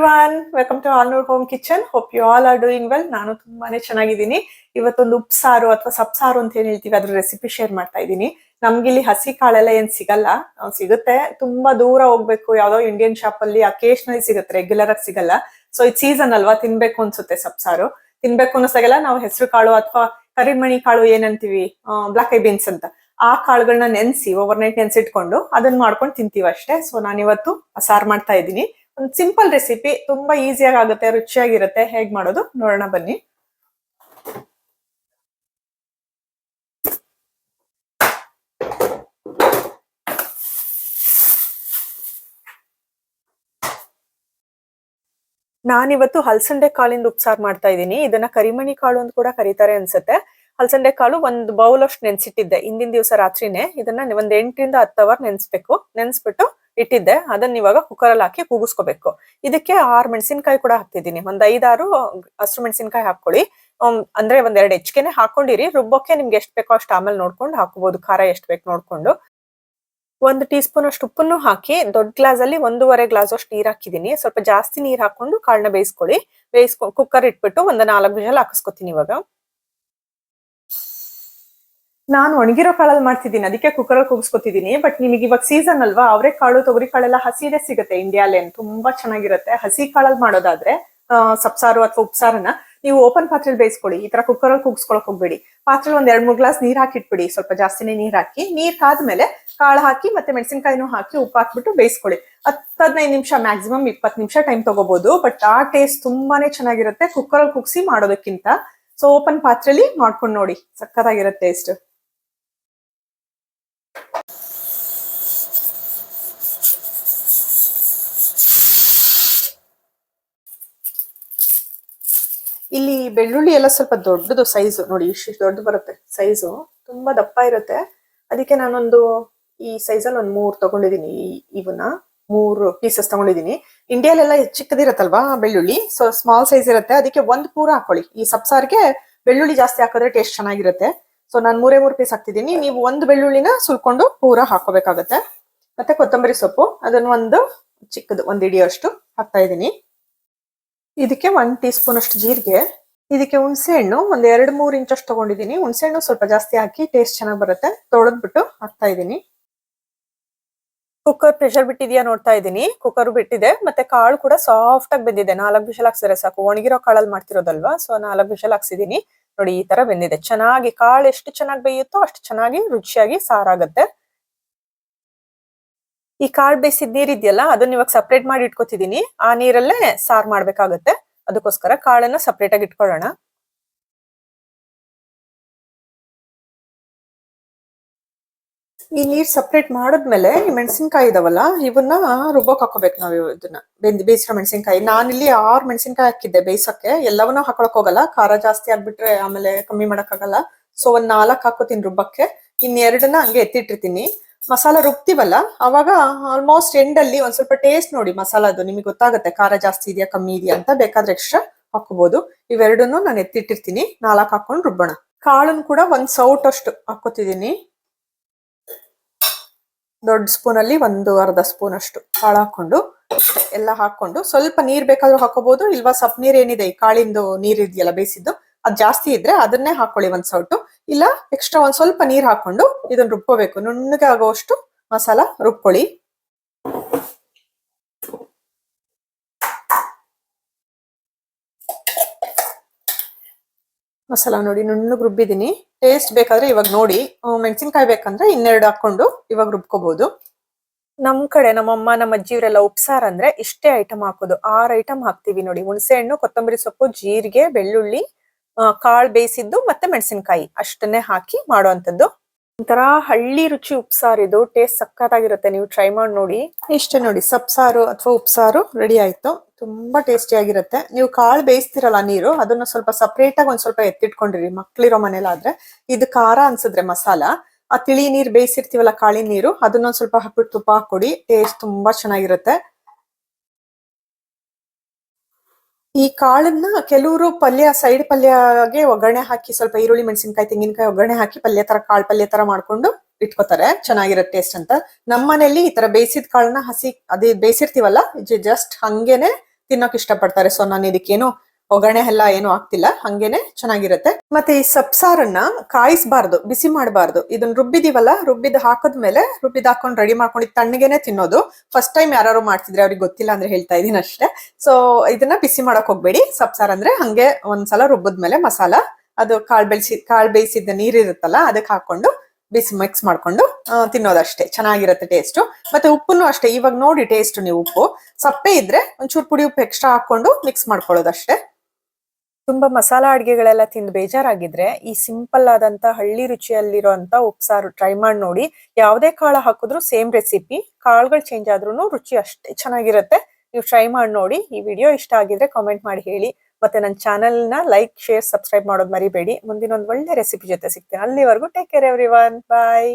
Everyone welcome to Alnoor home kitchen hope you all are doing well ನಾನು ತುಂಬಾನೇ ಚೆನ್ನಾಗಿದ್ದೀನಿ. ಇವತ್ತೊಂದು ಉಪ್ಸಾರು ಅಥವಾ ಸಬ್ಸಾರು ಅಂತ ಏನ್ ಹೇಳ್ತೀವಿ, ಅದ್ರ ರೆಸಿಪಿ ಶೇರ್ ಮಾಡ್ತಾ ಇದ್ದೀನಿ. ನಮ್ಗಿಲ್ಲಿ ಹಸಿ ಕಾಳೆಲ್ಲ ಏನ್ ಸಿಗಲ್ಲ. ಸಿಗುತ್ತೆ. ತುಂಬಾ ದೂರ ಹೋಗ್ಬೇಕು. ಯಾವ್ದೋ ಇಂಡಿಯನ್ ಶಾಪ್ ಅಲ್ಲಿ ಅಕೇಶನಲಿ ಸಿಗುತ್ತೆ ರೆಗ್ಯುಲರ್ ಆಗಿ ಸಿಗಲ್ಲ. ಸೊ ಇದು ಸೀಸನ್ ಅಲ್ವಾ? ತಿನ್ಬೇಕು ಅನ್ಸುತ್ತೆ ಸಪ್ಸಾರು ತಿನ್ಬೇಕು ಅನ್ನಿಸ್ದಾಗೆಲ್ಲ ನಾವು ಹೆಸರು ಕಾಳು ಅಥವಾ ಕರಿಮಣಿ ಕಾಳು ಏನಂತೀವಿ ಬ್ಲಾಕ್ ಐ ಬೀನ್ಸ್ ಅಂತ. ಆ ಕಾಳುಗಳನ್ನ ನೆನೆಸಿ ಓವರ್ ನೈಟ್ ನೆನ್ಸಿಟ್ಕೊಂಡು ಅದನ್ನ ಮಾಡ್ಕೊಂಡು ತಿಂತೀವಿ ಅಷ್ಟೇ ಸೊ ನಾನಿವತ್ತು ಸಾರು ಮಾಡ್ತಾ ಇದ್ದೀನಿ. ಒಂದು ಸಿಂಪಲ್ ರೆಸಿಪಿ ತುಂಬಾ ಈಸಿಯಾಗಿ ಆಗುತ್ತೆ, ರುಚಿಯಾಗಿರುತ್ತೆ. ಹೇಗ್ ಮಾಡೋದು ನೋಡೋಣ ಬನ್ನಿ. ನಾನಿವತ್ತು ಹಲಸಂಡೆ ಕಾಳಿಂದ ಉಪ್ಸಾರು ಮಾಡ್ತಾ ಇದ್ದೀನಿ. ಇದನ್ನ ಕರಿಮಣಿ ಕಾಳು ಅಂತ ಕೂಡ ಕರೀತಾರೆ ಅನ್ಸುತ್ತೆ. ಹಲಸಂಡೆ ಕಾಳು ಒಂದು ಬೌಲ್ ಅಷ್ಟು ನೆನ್ಸಿಟ್ಟಿದ್ದೆ. ಹಿಂದಿನ ದಿವಸ ರಾತ್ರಿನೇ. ಇದನ್ನ ಒಂದ್ ಎಂಟರಿಂದ ಹತ್ತು ಅವರ್ ನೆನ್ಸ್ಬೇಕು. ನೆನ್ಸ್ಬಿಟ್ಟು ಇಟ್ಟಿದ್ದೆ. ಅದನ್ನ ಇವಾಗ ಕುಕ್ಕರ್ ಅಲ್ಲಿ ಹಾಕಿ ಕೂಗಿಸ್ಕೋಬೇಕು. ಇದಕ್ಕೆ ಆರು ಮೆಣಸಿನಕಾಯಿ ಕೂಡ ಹಾಕ್ತಿದ್ದೀನಿ. ಒಂದ್ ಐದಾರು ಹಸಿರು ಮೆಣಸಿನಕಾಯಿ ಹಾಕೊಳ್ಳಿ ಅಂದ್ರೆ ಒಂದ್ ಎರಡು ಹೆಚ್ಚಿಗೆನೆ ಹಾಕೊಂಡಿರಿ ರುಬ್ಬೋಕೆ ನಿಮ್ಗೆ ಎಷ್ಟ್ ಬೇಕೋ ಅಷ್ಟು ಆಮೇಲೆ ನೋಡ್ಕೊಂಡು ಹಾಕೋಬಹುದು ಖಾರ ಎಷ್ಟ್ ಬೇಕು ನೋಡ್ಕೊಂಡು. ಒಂದು ಟೀ ಸ್ಪೂನ್ ಅಷ್ಟು ಉಪ್ಪನ್ನು ಹಾಕಿ ದೊಡ್ಡ ಗ್ಲಾಸ್ ಅಲ್ಲಿ ಒಂದೂವರೆ ಗ್ಲಾಸ್ ಅಷ್ಟು ನೀರ್ ಹಾಕಿದೀನಿ ಸ್ವಲ್ಪ ಜಾಸ್ತಿ ನೀರ್ ಹಾಕೊಂಡು ಕಾಳನ್ನ ಬೇಯಿಸ್ಕೊಳ್ಳಿ. ಬೇಯಿಸ್ಕೊ ಕುಕ್ಕರ್ ಇಟ್ಬಿಟ್ಟು ಒಂದ್ ನಾಲ್ಕು ವಿಷಲ್ ಹಾಕಿಸ್ಕೊತೀನಿ ಇವಾಗ. ನಾನು ಒಣಗಿರೋ ಕಾಳಲ್ಲಿ ಮಾಡ್ತಿದ್ದೀನಿ ಅದಕ್ಕೆ ಕುಕ್ಕರ್ ಅಲ್ಲಿ ಕೂಗಿಸ್ಕೊತಿದ್ದೀನಿ. ಬಟ್ ನಿಮಗೆ ಇವಾಗ ಸೀಸನ್ ಅಲ್ವಾ ಅವರೇ ಕಾಳು ತೊಗರಿ ಕಾಳೆಲ್ಲ ಹಸಿದೇ ಸಿಗುತ್ತೆ ಇಂಡಿಯಾಲೇನ್ ತುಂಬಾ ಚೆನ್ನಾಗಿರುತ್ತೆ. ಹಸಿ ಕಾಳಲ್ಲಿ ಮಾಡೋದಾದ್ರೆ ಆ, ಸಬ್ಸಾರು ಅಥವಾ ಉಪ್ಸಾರನ್ನ ನೀವು ಓಪನ್ ಪಾತ್ರೆಲಿ ಬೇಯಿಸ್ಕೊಳ್ಳಿ. ಈ ತರ ಕುಕ್ಕರ್ ಅಲ್ಲಿ ಕೂಗಿಸ್ಕೊಳಕ್ ಹೋಗ್ಬೇಡಿ. ಪಾತ್ರೆಲಿ ಒಂದ್ ಎರಡ್ ಮೂರ್ ಗ್ಲಾಸ್ ನೀರ್ ಹಾಕಿಟ್ಬಿಡಿ. ಸ್ವಲ್ಪ ಜಾಸ್ತಿನೇ ನೀರ್ ಹಾಕಿ ನೀರ್ ಕಾದ್ಮೇಲೆ ಕಾಳು ಹಾಕಿ ಮತ್ತೆ ಮೆಣಸಿನಕಾಯಿನೂ ಹಾಕಿ ಉಪ್ಪು ಹಾಕ್ಬಿಟ್ಟು ಬೇಯಿಸ್ಕೊಳ್ಳಿ. ಹತ್ತು ನಿಮಿಷ ಮ್ಯಾಕ್ಸಿಮಮ್ ಇಪ್ಪತ್ತು ನಿಮಿಷ ಟೈಮ್ ತಗೋಬಹುದು ಬಟ್ ಆ ಟೇಸ್ಟ್ ತುಂಬಾನೇ ಚೆನ್ನಾಗಿರುತ್ತೆ ಕುಕ್ಕರ್ ಅಲ್ಲಿ ಕುಗ್ಸಿ ಮಾಡೋದಕ್ಕಿಂತ. ಸೊ ಓಪನ್ ಪಾತ್ರೆಲಿ ಮಾಡ್ಕೊಂಡು ನೋಡಿ. ಸಕ್ಕತ್ತಾಗಿರುತ್ತೆ ಟೇಸ್ಟ್ ಬೆಳ್ಳುಳ್ಳಿ ಎಲ್ಲ ಸ್ವಲ್ಪ ದೊಡ್ಡದು ಸೈಜು ನೋಡಿ, ಇಷ್ಟು ದೊಡ್ಡ ಬರುತ್ತೆ ಸೈಜು ತುಂಬಾ ದಪ್ಪ ಇರುತ್ತೆ. ಅದಕ್ಕೆ ನಾನೊಂದು ಈ ಸೈಜಲ್ಲಿ ಒಂದು ಮೂರ್ ತಗೊಂಡಿದ್ದೀನಿ ಇವನ್ನ ಮೂರು ಪೀಸಸ್ ತಗೊಂಡಿದ್ದೀನಿ ಇಂಡಿಯಾಲೆಲ್ಲ ಚಿಕ್ಕದಿರತ್ತಲ್ವಾ ಬೆಳ್ಳುಳ್ಳಿ? ಸೊ ಸ್ಮಾಲ್ ಸೈಜ್ ಇರುತ್ತೆ. ಅದಕ್ಕೆ ಒಂದು ಪೂರ ಹಾಕೊಳ್ಳಿ. ಈ ಸಬ್ಸಾರ್ಗೆ ಬೆಳ್ಳುಳ್ಳಿ ಜಾಸ್ತಿ ಹಾಕಿದ್ರೆ ಟೇಸ್ಟ್ ಚೆನ್ನಾಗಿರುತ್ತೆ. ಸೊ ನಾನು ಮೂರೇ ಮೂರು ಪೀಸ್ ಹಾಕ್ತಿದ್ದೀನಿ ನೀವು ಒಂದು ಬೆಳ್ಳುಳ್ಳಿನ ಸುಲ್ಕೊಂಡು ಪೂರ ಹಾಕೋಬೇಕಾಗತ್ತೆ ಮತ್ತೆ ಕೊತ್ತಂಬರಿ ಸೊಪ್ಪು. ಅದನ್ನ ಒಂದು ಚಿಕ್ಕದು, ಒಂದು ಇಡಿಯೋಷ್ಟು ಹಾಕ್ತಾ ಇದ್ದೀನಿ ಇದಕ್ಕೆ ಒಂದ್ ಟೀ ಸ್ಪೂನ್ ಅಷ್ಟು ಜೀರಿಗೆ. ಇದಕ್ಕೆ ಹುಣಸೆ ಹಣ್ಣು ಒಂದ್ ಎರಡ್ ಮೂರು ಇಂಚ್ ಅಷ್ಟು ತಗೊಂಡಿದ್ದೀನಿ. ಹುಣಸೆ ಹಣ್ಣು ಸ್ವಲ್ಪ ಜಾಸ್ತಿ ಹಾಕಿ ಟೇಸ್ಟ್ ಚೆನ್ನಾಗಿ ಬರುತ್ತೆ. ತೊಳೆದ್ಬಿಟ್ಟು ಹಾಕ್ತಾ ಇದ್ದೀನಿ. ಕುಕ್ಕರ್ ಪ್ರೆಷರ್ ಬಿಟ್ಟಿದ್ಯಾ ನೋಡ್ತಾ ಇದ್ದೀನಿ. ಕುಕ್ಕರ್ ಬಿಟ್ಟಿದೆ. ಮತ್ತೆ ಕಾಳು ಕೂಡ ಸಾಫ್ಟ್ ಆಗಿ ಬೆಂದಿದೆ. ನಾಲ್ಕು ವಿಶಲ್ ಹಾಕ್ಸಿದ್ರೆ ಸಾಕು. ಒಣಗಿರೋ ಕಾಳಲ್ಲಿ ಮಾಡ್ತಿರೋದಲ್ವಾ? ಸೊ ನಾಲ್ಕು ವಿಶಲ್ ಹಾಕ್ಸಿದೀನಿ. ನೋಡಿ, ಈ ತರ ಬೆಂದಿದೆ. ಚೆನ್ನಾಗಿ ಕಾಳು ಎಷ್ಟು ಚೆನ್ನಾಗಿ ಬೇಯುತ್ತೋ ಅಷ್ಟು ಚೆನ್ನಾಗಿ ರುಚಿಯಾಗಿ ಸಾರಾಗತ್ತೆ. ಈ ಕಾಳು ಬೇಯಿಸಿದ ನೀರಿದೆಯಲ್ಲ, ಅದನ್ನ ಇವಾಗ ಸಪ್ರೇಟ್ ಮಾಡಿ ಇಟ್ಕೋತಿದೀನಿ. ಆ ನೀರಲ್ಲೇ ಸಾರ್ ಮಾಡ್ಬೇಕಾಗತ್ತೆ. ಅದಕ್ಕೋಸ್ಕರ ಕಾಳನ್ನ ಸಪ್ರೇಟ್ ಆಗಿ ಇಟ್ಕೊಳ್ಳೋಣ. ಈ ನೀರ್ ಸಪ್ರೇಟ್ ಮಾಡಿದ್ಮೇಲೆ ಈ ಮೆಣಸಿನ್ಕಾಯಿ ಇದಾವಲ್ಲ, ಇವನ್ನ ರುಬ್ಬೋಕ್ ಹಾಕೋಬೇಕು ನಾವು ಇದನ್ನ. ಬೆಂದ್ ಬೇಯಿಸಿರೋ ಮೆಣಸಿನ್ಕಾಯಿ. ನಾನಿಲ್ಲಿ ಆರ್ ಮೆಣಸಿನ್ಕಾಯಿ ಹಾಕಿದ್ದೆ ಬೇಯಿಸಕ್ಕೆ. ಎಲ್ಲವನ್ನೂ ಹಾಕೊಳಕ್ ಹೋಗಲ್ಲ. ಖಾರ ಜಾಸ್ತಿ ಆಗ್ಬಿಟ್ರೆ ಆಮೇಲೆ ಕಮ್ಮಿ ಮಾಡಕ್ಕಾಗಲ್ಲ ಸೊ ಒಂದ್ ನಾಲ್ಕ್ ಹಾಕೋತೀನಿ ರುಬ್ಬಕ್ಕೆ. ಇನ್ನೆರಡನ್ನ ಹಂಗೆ ಎತ್ತಿಟ್ಟಿರ್ತೀನಿ. ಮಸಾಲ ರುಬ್ತೀವಲ್ಲ? ಅವಾಗ ಆಲ್ಮೋಸ್ಟ್ ಎಂಡ್ ಅಲ್ಲಿ ಒಂದ್ ಸ್ವಲ್ಪ ಟೇಸ್ಟ್ ನೋಡಿ ಮಸಾಲದು. ನಿಮಗೆ ಗೊತ್ತಾಗುತ್ತೆ, ಖಾರ ಜಾಸ್ತಿ ಇದೆಯಾ, ಕಮ್ಮಿ ಇದೆಯಾ ಅಂತ ಬೇಕಾದ್ರೆ ಎಕ್ಸ್ಟ್ರಾ ಹಾಕೋಬಹುದು ಇವೆರಡನ್ನು ನಾನು ಎತ್ತಿಟ್ಟಿರ್ತೀನಿ. ನಾಲ್ಕು ಹಾಕೊಂಡು ರುಬ್ಬೋಣ. ಕಾಳನ್ನು ಕೂಡ ಒಂದ್ ಸೌಟ್ ಅಷ್ಟು ಹಾಕೋತಿದ್ದೀನಿ ದೊಡ್ಡ ಸ್ಪೂನ್ ಅಲ್ಲಿ ಒಂದು ಅರ್ಧ ಸ್ಪೂನ್ ಅಷ್ಟು ಕಾಳು ಹಾಕೊಂಡು ಎಲ್ಲ ಹಾಕೊಂಡು ಸ್ವಲ್ಪ ನೀರ್ ಬೇಕಾದ್ರೂ ಹಾಕೋಬಹುದು ಇಲ್ವಾ ಸಪ್ ನೀರ್ ಏನಿದೆ? ಈ ಕಾಳಿಂದು ನೀರ್ ಇದೆಯಲ್ಲ ಬೇಯಿಸಿದ್ದು. ಅದು ಜಾಸ್ತಿ ಇದ್ರೆ ಅದನ್ನೇ ಹಾಕೊಳ್ಳಿ ಒಂದ್ ಸೌಟು. ಇಲ್ಲ ಎಕ್ಸ್ಟ್ರಾ ಒಂದ್ ಸ್ವಲ್ಪ ನೀರ್ ಹಾಕೊಂಡು ಇದನ್ನ ರುಬ್ಕೋಬೇಕು. ನುಣ್ಣಗೆ ಆಗೋಷ್ಟು ಮಸಾಲ ರುಬ್ಕೊಳ್ಳಿ. ಮಸಾಲ ನೋಡಿ, ನುಣ್ಣಗೆ ರುಬ್ಬಿದೀನಿ ಟೇಸ್ಟ್ ಬೇಕಾದ್ರೆ ಇವಾಗ ನೋಡಿ. ಮೆಣಸಿನ್ಕಾಯಿ ಬೇಕಂದ್ರೆ ಇನ್ನೆರಡು ಹಾಕೊಂಡು ಇವಾಗ ರುಬ್ಕೋಬಹುದು ನಮ್ ಕಡೆ ನಮ್ಮಮ್ಮ ನಮ್ಮ ಅಜ್ಜಿಯವರೆಲ್ಲ ಉಪ್ಸಾರ್ ಅಂದ್ರೆ ಇಷ್ಟೇ ಐಟಮ್ ಹಾಕೋದು. ಆರ್ ಐಟಮ್ ಹಾಕ್ತಿವಿ ನೋಡಿ. ಹುಣಸೆ ಹಣ್ಣು ಕೊತ್ತಂಬರಿ ಸೊಪ್ಪು, ಜೀರಿಗೆ, ಬೆಳ್ಳುಳ್ಳಿ ಕಾಳ್ ಬೇಯಿಸಿದ್ದು ಮತ್ತೆ ಮೆಣಸಿನಕಾಯಿ ಅಷ್ಟನ್ನೇ ಹಾಕಿ ಮಾಡುವಂಥದ್ದು. ಒಂಥರ ಹಳ್ಳಿ ರುಚಿ ಉಪ್ಸಾರು, ಇದು ಟೇಸ್ಟ್ ಸಕ್ಕತ್ತಾಗಿರುತ್ತೆ ನೀವು ಟ್ರೈ ಮಾಡಿ ನೋಡಿ. ಇಷ್ಟೇ ನೋಡಿ, ಸಪ್ಸಾರು ಅಥವಾ ಉಪ್ಸಾರು ರೆಡಿ ಆಯ್ತು. ತುಂಬಾ ಟೇಸ್ಟಿ ಆಗಿರುತ್ತೆ. ನೀವು ಕಾಳು ಬೇಯಿಸ್ತಿರಲ್ಲ ನೀರು, ಅದನ್ನ ಸ್ವಲ್ಪ ಸೆಪರೇಟ್ ಆಗಿ ಒಂದ್ ಸ್ವಲ್ಪ ಎತ್ತಿಟ್ಕೊಂಡಿರಿ ಮಕ್ಳಿರೋ ಮನೇಲಾದ್ರೆ. ಇದು ಖಾರ ಅನ್ಸಿದ್ರೆ ಮಸಾಲ. ಆ ತಿಳಿ ನೀರ್ ಬೇಯಿಸಿರ್ತೀವಲ್ಲ ಕಾಳಿ ನೀರು, ಅದನ್ನೊಂದ್ ಸ್ವಲ್ಪ ಹಾಕ್ಬಿಟ್ಟು ತುಪ್ಪ ಹಾಕೊಡಿ ಟೇಸ್ಟ್ ತುಂಬಾ ಚೆನ್ನಾಗಿರುತ್ತೆ. ಈ ಕಾಳನ್ನ ಕೆಲವರು ಪಲ್ಯ ಸೈಡ್ ಪಲ್ಯಗೆ ಒಗ್ಗರಣೆ ಹಾಕಿ ಸ್ವಲ್ಪ ಈರುಳ್ಳಿ, ಮೆಣಸಿನಕಾಯಿ, ತೆಂಗಿನಕಾಯಿ ಒಗ್ಗರಣೆ ಹಾಕಿ ಪಲ್ಯ ತರ, ಕಾಳು ಪಲ್ಯ ತರ ಮಾಡ್ಕೊಂಡು ಇಟ್ಕೋತಾರೆ. ಚೆನ್ನಾಗಿರುತ್ತೆ ಟೇಸ್ಟ್ ಅಂತ. ನಮ್ಮ ಮನೆಯಲ್ಲಿ ಈ ತರ ಬೇಯಿಸಿದ ಕಾಳನ್ನ ಹಸಿ, ಅದೇ ಬೇಯಿಸಿರ್ತೀವಲ್ಲ ಜಸ್ಟ್ ಹಂಗೇನೆ ತಿನ್ನೋಕೆ ಇಷ್ಟಪಡ್ತಾರೆ. ಸೊ ನಾನು ಇದಕ್ಕೇನು ಒಗ್ಗರಣೆ ಎಲ್ಲ ಏನು ಆಗ್ತಿಲ್ಲ ಹಂಗೇನೆ ಚೆನ್ನಾಗಿರುತ್ತೆ. ಮತ್ತೆ ಈ ಸಬ್ಸಾರನ್ನ ಕಾಯಿಸಬಾರ್ದು, ಬಿಸಿ ಮಾಡಬಾರ್ದು. ಇದನ್ನ ರುಬ್ಬಿದೀವಲ್ಲ, ರುಬ್ಬಿದ್ ಹಾಕದ್ಮೇಲೆ ರುಬ್ಬಿದ್ ಹಾಕೊಂಡ್ ರೆಡಿ ಮಾಡ್ಕೊಂಡು ತಣ್ಣಗೆನೆ ತಿನ್ನೋದು. ಫಸ್ಟ್ ಟೈಮ್ ಯಾರು ಮಾಡ್ತಿದ್ರೆ ಅವ್ರಿಗೆ ಗೊತ್ತಿಲ್ಲ ಅಂದ್ರೆ ಹೇಳ್ತಾ ಇದೀನಿ ಅಷ್ಟೇ. ಸೊ ಇದನ್ನ ಬಿಸಿ ಮಾಡಕ್ ಹೋಗ್ಬೇಡಿ. ಸಬ್ಸಾರ್ ಅಂದ್ರೆ ಹಂಗೆ ಒಂದ್ಸಲ ರುಬ್ಬದ್ಮೇಲೆ ಮಸಾಲ, ಅದು ಕಾಳು ಬೆಳೆಸಿ, ಕಾಳು ಬೇಯಿಸಿದ ನೀರಿರುತ್ತಲ್ಲ ಅದಕ್ಕೆ ಹಾಕೊಂಡು ಬಿಸಿ ಮಿಕ್ಸ್ ಮಾಡ್ಕೊಂಡು ತಿನ್ನೋದಷ್ಟೇ. ಚೆನ್ನಾಗಿರುತ್ತೆ ಟೇಸ್ಟ್ ಮತ್ತೆ ಉಪ್ಪುನು ಅಷ್ಟೇ. ಇವಾಗ ನೋಡಿ ಟೇಸ್ಟ್ ನೀವು ಉಪ್ಪು. ಸಪ್ಪೆ ಇದ್ರೆ ಒಂಚೂರು ಪುಡಿ ಉಪ್ಪು ಎಕ್ಸ್ಟ್ರಾ ಹಾಕೊಂಡು ಮಿಕ್ಸ್ ಮಾಡ್ಕೊಳ್ಳೋದಷ್ಟೇ. ತುಂಬಾ ಮಸಾಲ ಅಡುಗೆಗಳೆಲ್ಲ ತಿಂದು ಬೇಜಾರಾಗಿದ್ರೆ ಈ ಸಿಂಪಲ್ ಆದಂತ ಹಳ್ಳಿ ರುಚಿಯಲ್ಲಿರುವಂತ ಉಪ್ಸಾರು ಟ್ರೈ ಮಾಡಿ ನೋಡಿ. ಯಾವುದೇ ಕಾಳು ಹಾಕಿದ್ರು ಸೇಮ್ ರೆಸಿಪಿ ಕಾಳುಗಳು ಚೇಂಜ್ ಆದ್ರೂ ರುಚಿ ಅಷ್ಟೇ ಚೆನ್ನಾಗಿರುತ್ತೆ. ನೀವು ಟ್ರೈ ಮಾಡಿ ನೋಡಿ. ಈ ವಿಡಿಯೋ ಇಷ್ಟ ಆಗಿದ್ರೆ ಕಾಮೆಂಟ್ ಮಾಡಿ ಹೇಳಿ. ಮತ್ತೆ ನನ್ನ ಚಾನೆಲ್ನ ಲೈಕ್ ಶೇರ್ ಸಬ್ಸ್ಕ್ರೈಬ್ ಮಾಡೋದು ಮರಿಬೇಡಿ. ಮುಂದಿನ ಒಂದು ಒಳ್ಳೆ ರೆಸಿಪಿ ಜೊತೆ ಸಿಗ್ತೀನಿ. ಅಲ್ಲಿವರೆಗೂ take care every one bye